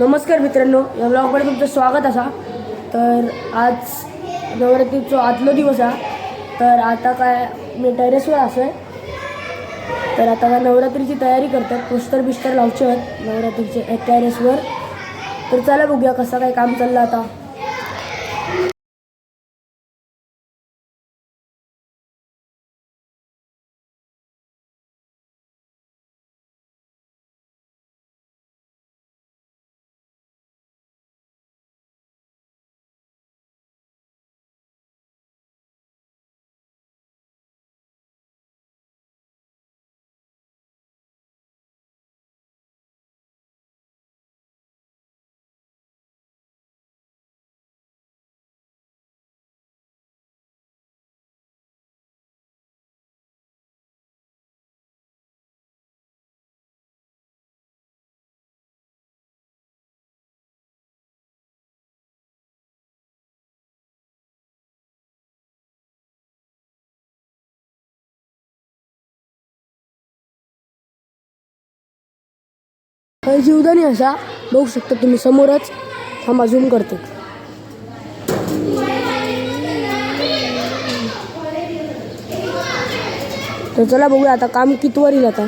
नमस्कार मित्रांनो या ब्लॉगमध्ये तुमचं स्वागत असा. तर आज नवरात्रीचो आदलो दिवस हा. तर आता काय मी टेरेसवर असो आहे तर आता काय नवरात्रीची तयारी करतात पोस्टर बिस्टर लावचे आहेत नवरात्रीचे टेरेसवर तर चला बघूया कसं काय काम चाललं आता. जीवदानी असा बघू शकता तुम्ही समोरच थांबा झूम करते. तर चला बघूया आता काम कितवर येईल आता.